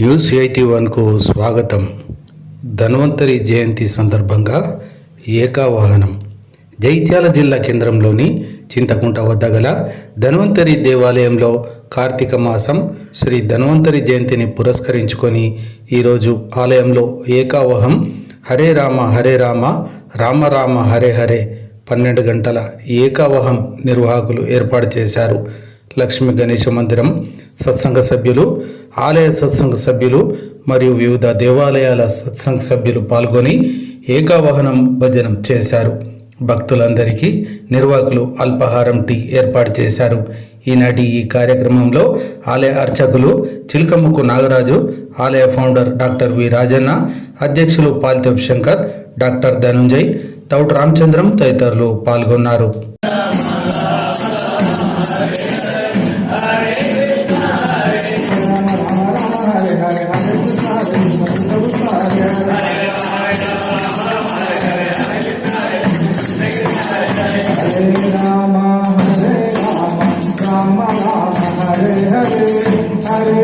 News eighty వన్కు స్వాగతం. ధన్వంతరి జయంతి సందర్భంగా ఏకావాహనం. జైత్యాల జిల్లా కేంద్రంలోని చింతకుంట వద్ద గల ధన్వంతరి దేవాలయంలో కార్తీక మాసం శ్రీ ధన్వంతరి జయంతిని పురస్కరించుకొని ఈరోజు ఆలయంలో ఏకావహం హరే రామ హరే రామ రామ రామ హరే హరే పన్నెండు గంటల ఏకావహం నిర్వాహకులు ఏర్పాటు చేశారు. లక్ష్మీ గణేష మందిరం సత్సంగ సభ్యులు ఆలయ సత్సంగ సభ్యులు మరియు వివిధ దేవాలయాల సత్సంగ సభ్యులు పాల్గొని ఏకావహనం భజనం చేశారు. భక్తులందరికీ నిర్వాహకులు అల్పాహారం టీ ఏర్పాటు చేశారు. ఈనాటి ఈ కార్యక్రమంలో ఆలయ అర్చకులు చిలకముక్కు నాగరాజు ఆలయ ఫౌండర్ డాక్టర్ వి రాజన్న అధ్యక్షులు పాల్తెబ్ శంకర్ డాక్టర్ ధనుంజయ్ తౌట్ రామచంద్రం తదితరులు పాల్గొన్నారు. Rama Rama Hare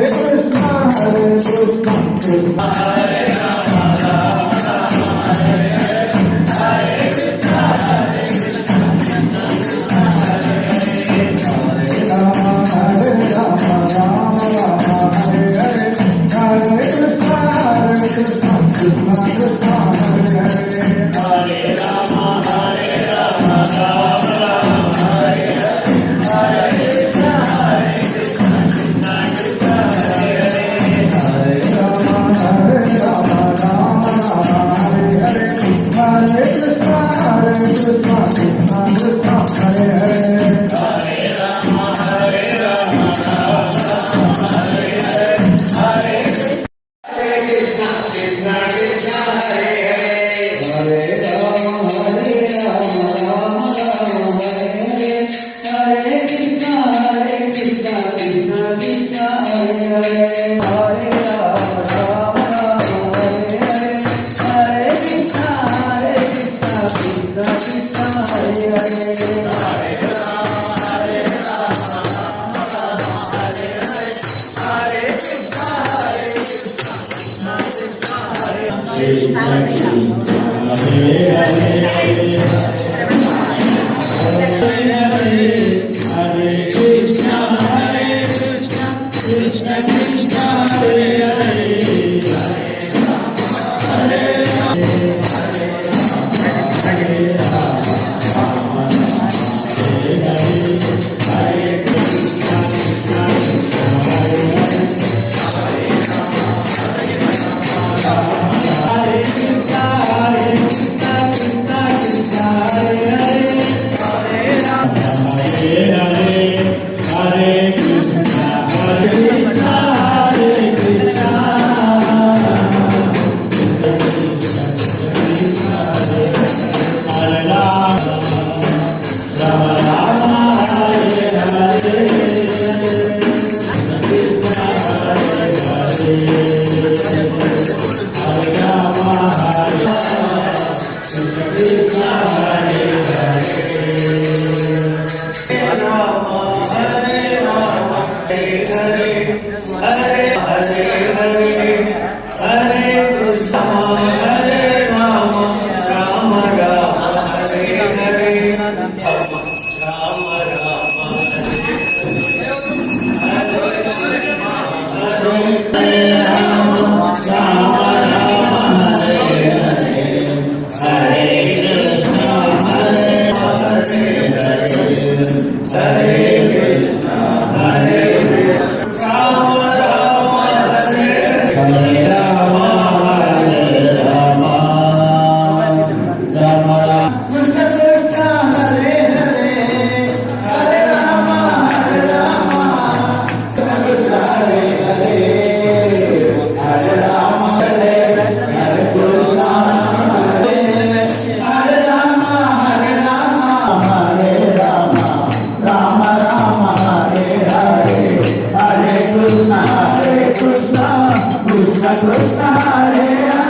Hare Hare Hare Hare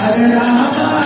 Hare Rama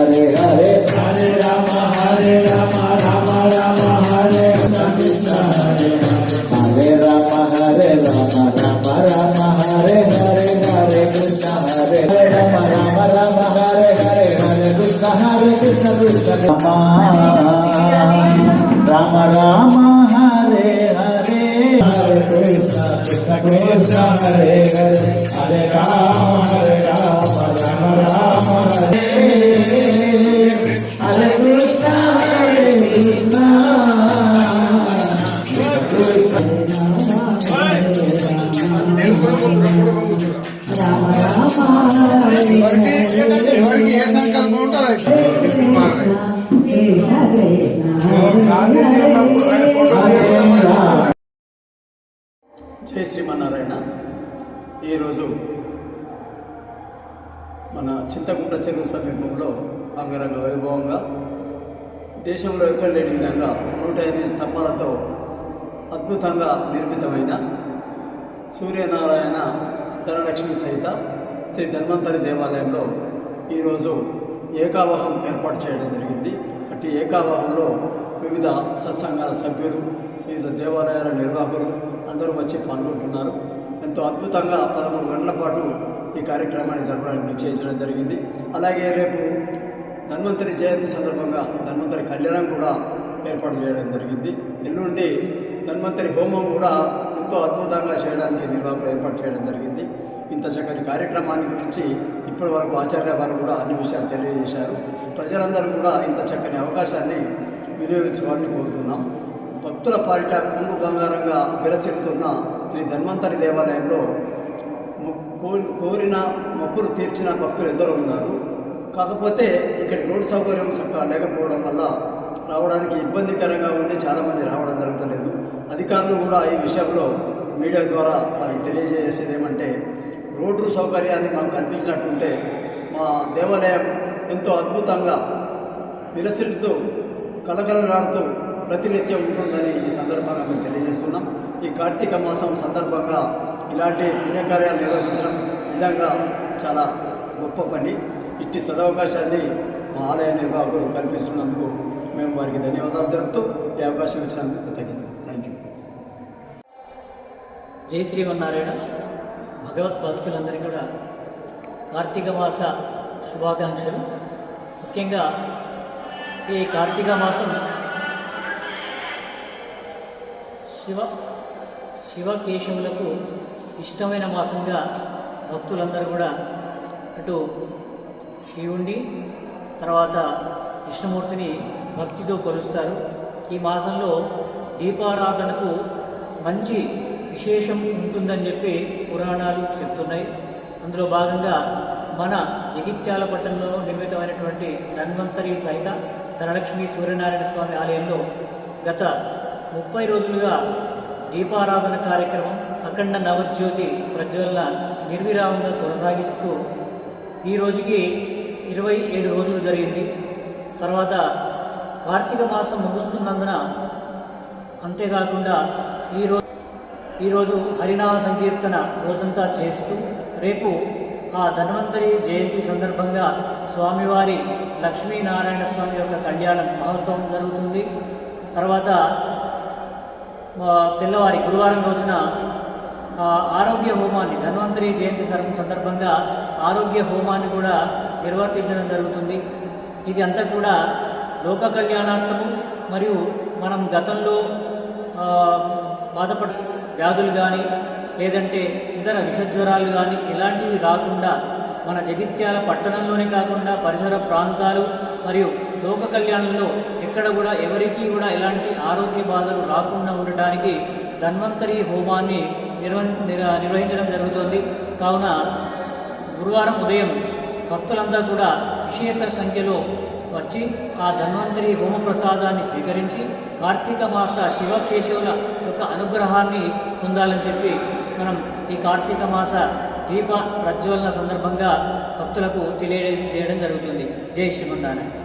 Krishna Krishna Krishna Hare Hare Hare Rama Hare Rama Rama Rama Hare Hare Krishna Hare Krishna ఎవరికి ఏ సంకల్పం ఉంటుందో మన చెరువు సమీపంలో అంగరంగ వైభవంగా దేశంలో ఎక్కడ లేని విధంగా నూట ఎనిమిది స్తంభాలతో అద్భుతంగా నిర్మితమైన సూర్యనారాయణ ధనలక్ష్మి సహిత శ్రీ ధన్వంతరి దేవాలయంలో ఈరోజు ఏకావహం ఏర్పాటు చేయడం జరిగింది. అట్టి ఏకావహంలో వివిధ సత్సంగాల సభ్యులు వివిధ దేవాలయాల నిర్వాహకులు అందరూ వచ్చి పాల్గొంటున్నారు. ఎంతో అద్భుతంగా పదమూడు గంటల పాటు ఈ కార్యక్రమాన్ని జరపడానికి నిశ్చయించడం జరిగింది. అలాగే రేపు ధన్వంతరి జయంతి సందర్భంగా ధన్వంతరి కళ్యాణం కూడా ఏర్పాటు చేయడం జరిగింది. ఎల్లుండి ధన్వంతరి హోమం కూడా ఎంతో అద్భుతంగా చేయడానికి నిర్వాహకులు ఏర్పాటు చేయడం జరిగింది. ఇంత చక్కని కార్యక్రమాన్ని గురించి ఇప్పటి వరకు ఆచార్య వారు కూడా అన్ని విషయాలు తెలియజేశారు. ప్రజలందరూ కూడా ఇంత చక్కని అవకాశాన్ని వినియోగించుకోవాలని కోరుతున్నాం. భక్తుల పాలిట కుంగు బంగారంగా విరచిల్లుతున్న శ్రీ ధన్వంతరి దేవాలయంలో మొ- కోరిన మొక్కులు తీర్చిన భక్తులు ఎందరో ఉన్నారు. కాకపోతే ఇక్కడ రోడ్ సౌకర్యం చక్కగా లేకపోవడం వల్ల రావడానికి ఇబ్బందికరంగా ఉండి చాలామంది రావడం జరుగుతలేదు. అధికారులు కూడా ఈ విషయంలో మీడియా ద్వారా వారికి తెలియజేసేది ఏమంటే రోడ్డు సౌకర్యాన్ని మాకు కల్పించినట్టుంటే మా దేవాలయం ఎంతో అద్భుతంగా విరసిల్లుతూ కలకలలాడుతూ ప్రతినిత్యం ఉంటుందని ఈ సందర్భంగా మేము తెలియజేస్తున్నాం. ఈ కార్తీక మాసం సందర్భంగా ఇలాంటి పుణ్యకార్యాలు నిర్వహించడం నిజంగా చాలా గొప్ప పని. ఇట్టి సదవకాశాన్ని మా ఆలయ నిర్వాహకులు కల్పిస్తున్నందుకు మేము వారికి ధన్యవాదాలు తెలుపుతూ ఈ అవకాశం ఇచ్చినందుకు కృతజ్ఞత థ్యాంక్ యూ జై శ్రీమన్నారాయణ. భగవద్భక్తులందరికీ కూడా కార్తీక మాస శుభాకాంక్షలు. ముఖ్యంగా ఈ కార్తీక మాసం శివ శివకేశవులకు ఇష్టమైన మాసంగా భక్తులందరూ కూడా అటు శివుణ్ణి తర్వాత విష్ణుమూర్తిని భక్తితో కొలుస్తారు. ఈ మాసంలో దీపారాధనకు మంచి విశేషం ఉంటుందని చెప్పి పురాణాలు చెప్తున్నాయి. అందులో భాగంగా మన జగిత్యాల పట్టణంలో నిర్మితమైనటువంటి ధన్వంతరి సహిత ధనలక్ష్మి సూర్యనారాయణ స్వామి ఆలయంలో గత ముప్పై రోజులుగా దీపారాధన కార్యక్రమం అఖండ నవజ్యోతి ప్రజ్వలన నిర్విరామంగా కొనసాగిస్తూ ఈ రోజుకి ఇరవై ఏడు రోజులు జరిగింది. తర్వాత కార్తీక మాసం ముగుస్తున్నందున అంతేకాకుండా ఈరోజు ఈరోజు హరినామ సంకీర్తన రోజంతా చేస్తూ రేపు ఆ ధన్వంతరి జయంతి సందర్భంగా స్వామివారి లక్ష్మీనారాయణ స్వామి యొక్క కళ్యాణం మహోత్సవం జరుగుతుంది. తర్వాత తెల్లవారి గురువారం రోజున ఆరోగ్య హోమాన్ని ధన్వంతరి జయంతి సందర్భంగా ఆరోగ్య హోమాన్ని కూడా నిర్వర్తించడం జరుగుతుంది. ఇది అంతా కూడా లోక కళ్యాణార్థము మరియు మనం గతంలో బాధపడ వ్యాధులు కానీ లేదంటే ఇతర విషజ్వరాలు కానీ ఇలాంటివి రాకుండా మన జగిత్యాల పట్టణంలోనే కాకుండా పరిసర ప్రాంతాలు మరియు లోక కళ్యాణంలో ఎక్కడ కూడా ఎవరికీ కూడా ఎలాంటి ఆరోగ్య బాధలు రాకుండా ఉండటానికి ధన్వంతరి హోమాన్ని నిర్వ నిర్వహించడం జరుగుతుంది. కావున గురువారం ఉదయం భక్తులంతా కూడా విశేష సంఖ్యలో వచ్చి ఆ ధన్వంతరి హోమ ప్రసాదాన్ని స్వీకరించి కార్తీక మాస శివకేశవుల యొక్క అనుగ్రహాన్ని పొందాలని చెప్పి మనం ఈ కార్తీక మాస దీప ప్రజ్వలన సందర్భంగా భక్తులకు తెలియజేయడం జరుగుతుంది. జై శ్రీమందారాయణ